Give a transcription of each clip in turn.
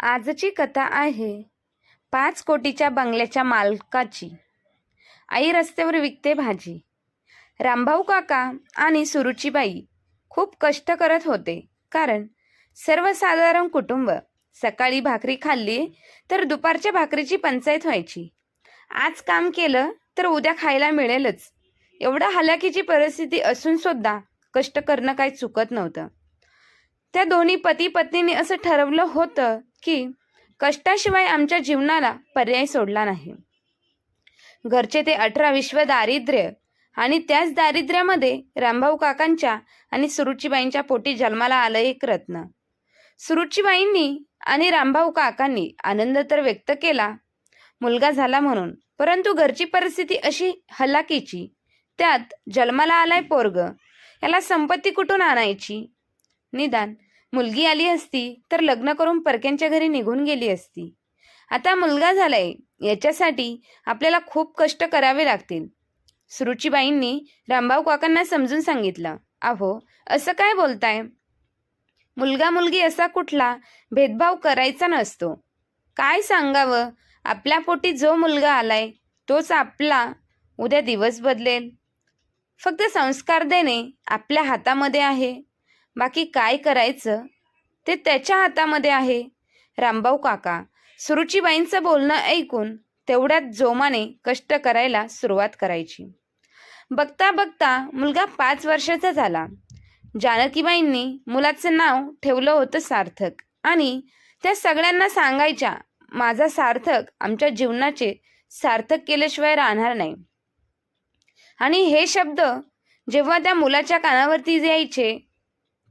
आजची कथा आहे पाच कोटीच्या बंगल्याच्या मालकाची. आई रस्त्यावर विकते भाजी. रामभाऊ काका आणि सुरुचीबाई खूप कष्ट करत होते कारण सर्वसाधारण कुटुंब सकाळी भाकरी खाल्ली तर दुपारच्या भाकरीची पंचायत व्हायची. आज काम केलं तर उद्या खायला मिळेलच. एवढा हलाखीची परिस्थिती असून सुद्धा कष्ट करणं काही चुकत नव्हतं. त्या दोन्ही पती पत्नीने असं ठरवलं होतं की कष्टाशिवाय आमच्या जीवनाला पर्याय सोडला नाही. घरचे ते अठरा विश्व दारिद्र्य आणि त्याच दारिद्र्यामध्ये रामभाऊ काकांच्या आणि सुरुचीबाईंच्या पोटी जन्माला आलं एक रत्न. सुरुचीबाईंनी आणि रामभाऊ काकांनी आनंद तर व्यक्त केला मुलगा झाला म्हणून. परंतु घरची परिस्थिती अशी हलाकीची त्यात जन्माला आलाय पोरग याला संपत्ती कुठून आणायची? निदान मुलगी आली असती तर लग्न करून परक्यांच्या घरी निघून गेली असती. आता मुलगा झालाय याच्यासाठी आपल्याला खूप कष्ट करावे लागतील. सुरुचीबाईंनी रामभाऊ काकांना समजून सांगितलं अहो असं काय बोलताय? मुलगा मुलगी असा कुठला भेदभाव करायचा नसतो. काय सांगावं? आपल्या पोटी जो मुलगा आलाय तोच आपला उद्या दिवस बदलेल. फक्त संस्कार देणे आपल्या हातामध्ये आहे. बाकी काय करायचं? ते त्याच्या हातामध्ये आहे. रामभाऊ काका सुरुचीबाईंचं बोलणं ऐकून तेवढ्यात जोमाने कष्ट करायला सुरुवात करायची. बघता बघता मुलगा पाच वर्षाचा झाला. जानकीबाईंनी मुलाचं नाव ठेवलं होतं सार्थक आणि त्या सगळ्यांना सांगायच्या माझा सार्थक आमच्या जीवनाचे सार्थक केल्याशिवाय राहणार नाही. आणि हे शब्द जेव्हा त्या मुलाच्या कानावरती यायचे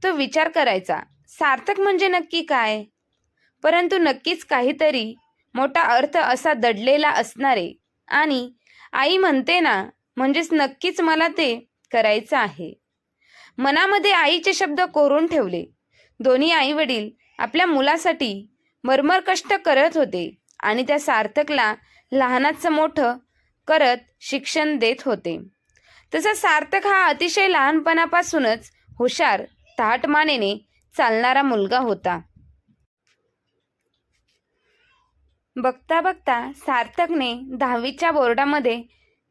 तो विचार करायचा. सार्थक म्हणजे नक्की काय? परंतु नक्कीच काहीतरी मोठा अर्थ असा दडलेला असणारे. आणि आई म्हणते ना म्हणजेच नक्कीच मला ते करायचं आहे. मनामध्ये आईचे शब्द कोरून ठेवले. दोन्ही आई वडील आपल्या मुलासाठी मरमर कष्ट करत होते आणि त्या सार्थकला लहानाचं मोठं करत शिक्षण देत होते. तसा सार्थक हा अतिशय लहानपणापासूनच हुशार ताटमानेने चालणारा मुलगा होता. बघता बघता सार्थकने दहावीच्या बोर्डामध्ये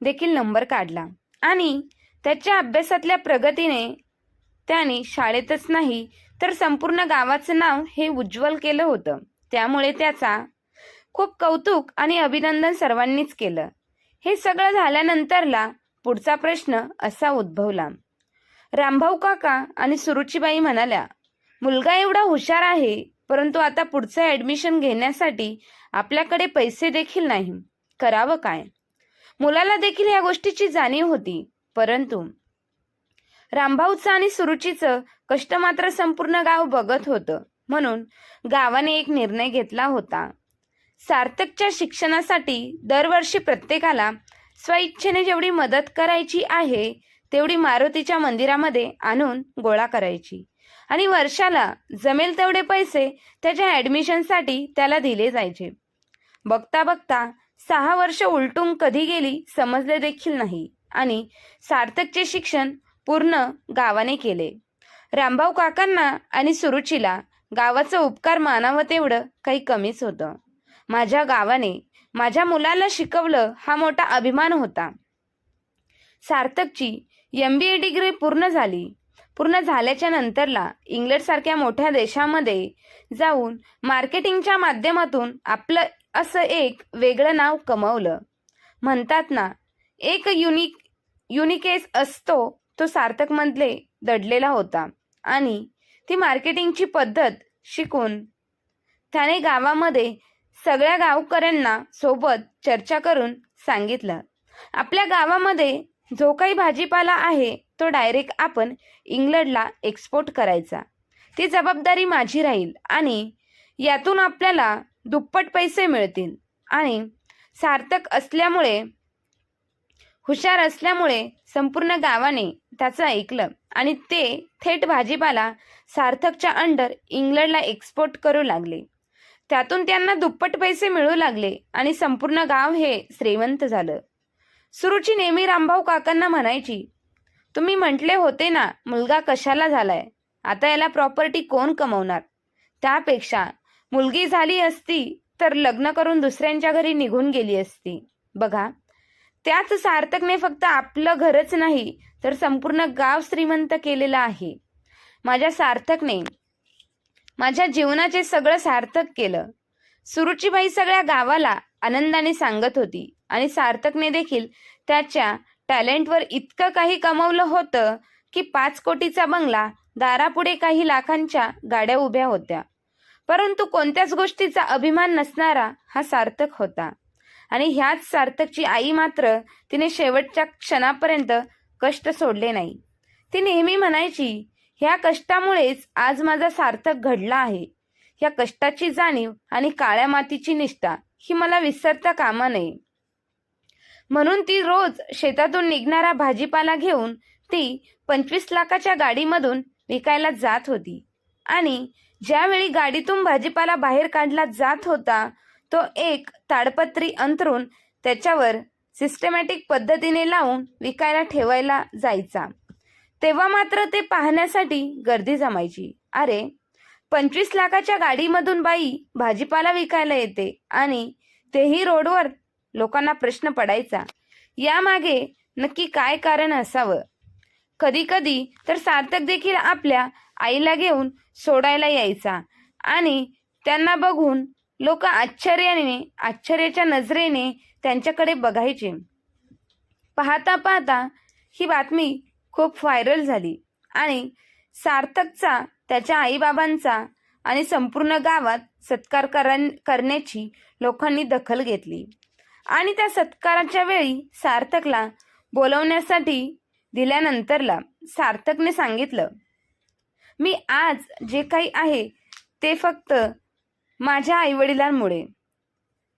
देखील नंबर काढला आणि त्याच्या अभ्यासातल्या प्रगतीने त्याने शाळेतच नाही तर संपूर्ण गावाचं नाव हे उज्ज्वल केलं होतं. त्यामुळे त्याचा खूप कौतुक आणि अभिनंदन सर्वांनीच केलं. हे सगळं झाल्यानंतरला पुढचा प्रश्न असा उद्भवला. रामभाऊ काका आणि सुरुचीबाई म्हणाल्या मुलगा एवढा हुशार आहे परंतु आता पुढचं ॲडमिशन घेण्यासाठी आपल्याकडे पैसे देखील नाही. करावं काय? मुलाला देखील या गोष्टीची जाणीव होती परंतु रामभाऊचं आणि सुरुचीचं कष्ट मात्र संपूर्ण गाव बघत होतं. म्हणून गावाने एक निर्णय घेतला होता. सार्थकच्या शिक्षणासाठी दरवर्षी प्रत्येकाला स्वइच्छेने जेवढी मदत करायची आहे तेवढी मारुतीच्या मंदिरामध्ये आणून गोळा करायची. आणि वर्षाला जमेल तेवढे पैसे त्याच्या ॲडमिशनसाठी त्याला दिले जायचे. बघता बघता सहा वर्ष उलटून कधी गेली समजले देखील नाही. आणि सार्थकचे शिक्षण पूर्ण गावाने केले. रामभाऊ काकांना आणि सुरुचीला गावाचं उपकार मानावं तेवढं काही कमीच होतं. माझ्या गावाने माझ्या मुलाला शिकवलं हा मोठा अभिमान होता. सार्थकची एम बी ए डिग्री पूर्ण झाली. पूर्ण झाल्याच्या नंतरला इंग्लंडसारख्या मोठ्या देशामध्ये जाऊन मार्केटिंगच्या माध्यमातून आपलं असं एक वेगळं नाव कमवलं. म्हणतात ना एक युनिक युनिकेस असतो तो सार्थकमधले दडलेला होता. आणि ती मार्केटिंगची पद्धत शिकून त्याने गावामध्ये सगळ्या गावकऱ्यांना सोबत चर्चा करून सांगितलं. आपल्या गावामध्ये जो काही भाजीपाला आहे तो डायरेक्ट आपण इंग्लंडला एक्सपोर्ट करायचा. ती जबाबदारी माझी राहील आणि यातून आपल्याला दुप्पट पैसे मिळतील. आणि सार्थक असल्यामुळे हुशार असल्यामुळे संपूर्ण गावाने त्याचं ऐकलं आणि ते थेट भाजीपाला सार्थकच्या अंडर इंग्लंडला एक्सपोर्ट करू लागले. त्यातून त्यांना दुप्पट पैसे मिळू लागले आणि संपूर्ण गाव हे श्रीमंत झालं. सुरुची नेहमी रामभाऊ काकांना म्हणायची तुम्ही म्हटले होते ना मुलगा कशाला झालाय? आता याला प्रॉपर्टी कोण कमवणार? त्यापेक्षा मुलगी झाली असती तर लग्न करून दुसऱ्यांच्या घरी निघून गेली असती. बघा त्याच सार्थकने फक्त आपलं घरच नाही तर संपूर्ण गाव श्रीमंत केलेलं आहे. माझ्या सार्थकने माझ्या जीवनाचे सगळं सार्थक केलं. सुरुचीबाई सगळ्या गावाला आनंदाने सांगत होती. आणि सार्थकने देखील त्याच्या टॅलेंटवर इतकं काही कमवलं होतं की पाच कोटीचा बंगला दारापुढे काही लाखांच्या गाड्या उभ्या होत्या. परंतु कोणत्याच गोष्टीचा अभिमान नसणारा हा सार्थक होता. आणि ह्याच सार्थकची आई मात्र तिने शेवटच्या क्षणापर्यंत कष्ट सोडले नाही. ती नेहमी म्हणायची ह्या कष्टामुळेच आज माझा सार्थक घडला आहे. ह्या कष्टाची जाणीव आणि काळ्या मातीची निष्ठा ही मला विसरता कामा नये. म्हणून ती रोज शेतातून निघणारा भाजीपाला घेऊन ती पंचवीस लाखाच्या गाडीमधून विकायला जात होती. आणि ज्यावेळी गाडीतून भाजीपाला बाहेर काढला जात होता तो एक ताडपत्री अंतरून त्याच्यावर सिस्टमॅटिक पद्धतीने लावून विकायला ठेवायला जायचा. तेव्हा मात्र ते पाहण्यासाठी गर्दी जमायची. अरे पंचवीस लाखाच्या गाडीमधून बाई भाजीपाला विकायला येते आणि तेही रोडवर लोकांना प्रश्न पडायचा. यामागे नक्की काय कारण असावं? कधी कधी तर सार्थक देखील आपल्या आईला घेऊन सोडायला यायचा आणि त्यांना बघून लोक आश्चर्याने आश्चर्याच्या नजरेने त्यांच्याकडे बघायचे. पाहता पाहता ही बातमी खूप व्हायरल झाली आणि सार्थकचा त्याच्या आईबाबांचा आणि संपूर्ण गावात सत्कार करण करण्याची लोकांनी दखल घेतली. आणि त्या सत्काराच्या वेळी सार्थकला बोलवण्यासाठी दिल्यानंतरला सार्थकने सांगितलं मी आज जे काही आहे ते फक्त माझ्या आईवडिलांमुळे.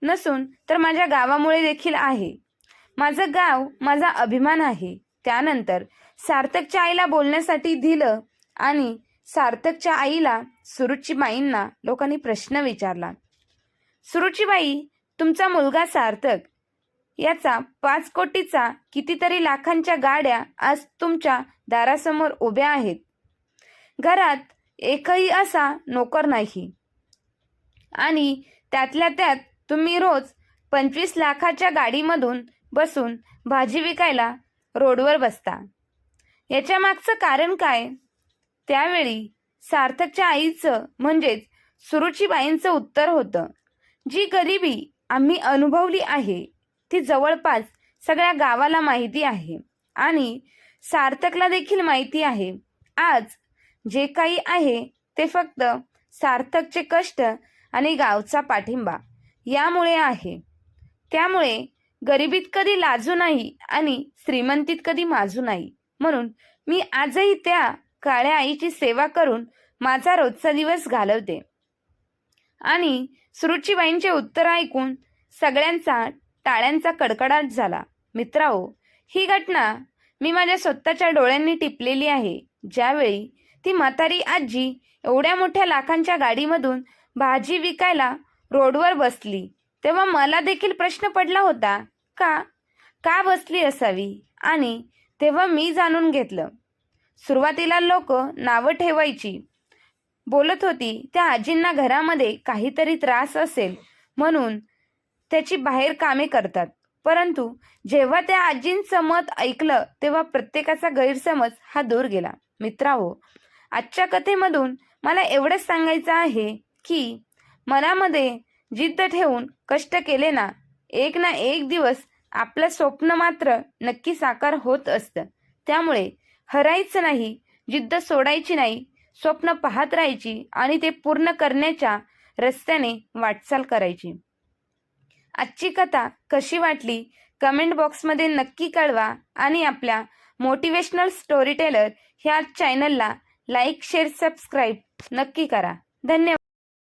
नसून तर माझ्या गावामुळे देखील आहे. माझं गाव माझा अभिमान आहे. त्यानंतर सार्थकच्या आईला बोलण्यासाठी दिलं आणि सार्थकच्या आईला सुरुचीबाईंना लोकांनी प्रश्न विचारला. सुरुचीबाई तुमचा मुलगा सार्थक. याचा पाच कोटीचा कितीतरी लाखांच्या गाड्या आज तुमच्या दारासमोर उभ्या आहेत. घरात एकही असा नोकर नाही. आणि त्यातल्या त्यात तुम्ही रोज पंचवीस लाखाच्या गाडीमधून बसून भाजी विकायला रोडवर बसता. याच्या मागचं कारण काय? त्यावेळी सार्थकच्या आईचं म्हणजेच सुरुचीबाईंचं उत्तर होतं. जी गरिबी आम्ही अनुभवली आहे ती जवळपास सगळ्या गावाला माहिती आहे आणि सार्थकला देखील माहिती आहे. आज जे काही आहे ते फक्त सार्थकचे कष्ट आणि गावचा पाठिंबा यामुळे आहे. त्यामुळे गरिबीत कधी लाजू नाही आणि श्रीमंतीत कधी माजू नाही. म्हणून मी आजही त्या काळ्या आईची सेवा करून माझा रोजचा दिवस घालवते. आणि सुरुचीबाईंचे उत्तर ऐकून सगळ्यांचा टाळ्यांचा कडकडाट झाला. मित्राओ ही घटना मी माझ्या स्वतःच्या डोळ्यांनी टिपलेली आहे. ज्यावेळी ती म्हातारी आजी एवढ्या मोठ्या लाखांच्या गाडीमधून भाजी विकायला रोडवर बसली तेव्हा मला देखील प्रश्न पडला होता का? का बसली असावी? आणि तेव्हा मी जाणून घेतलं. सुरुवातीला लोक नावं ठेवायची बोलत होती त्या आजींना घरामध्ये काहीतरी त्रास असेल म्हणून त्याची बाहेर कामे करतात. परंतु जेव्हा त्या आजींचं मत ऐकलं तेव्हा प्रत्येकाचा गैरसमज हा दूर गेला. मित्राहो आजच्या कथेमधून मला एवढंच सांगायचं आहे की मनामध्ये जिद्द ठेवून कष्ट केले ना एक ना एक दिवस आपलं स्वप्न मात्र नक्की साकार होत असतं. त्यामुळे हरायचं नाही जिद्द सोडायची नाही स्वप्न पाहत राहायची आणि ते पूर्ण करण्याच्या रस्त्याने वाटचाल करायची. आजची कथा कशी वाटली? कमेंट बॉक्समध्ये नक्की कळवा आणि आपल्या मोटिवेशनल स्टोरी टेलर ह्या चॅनलला लाईक शेअर सबस्क्राईब नक्की करा. धन्यवाद.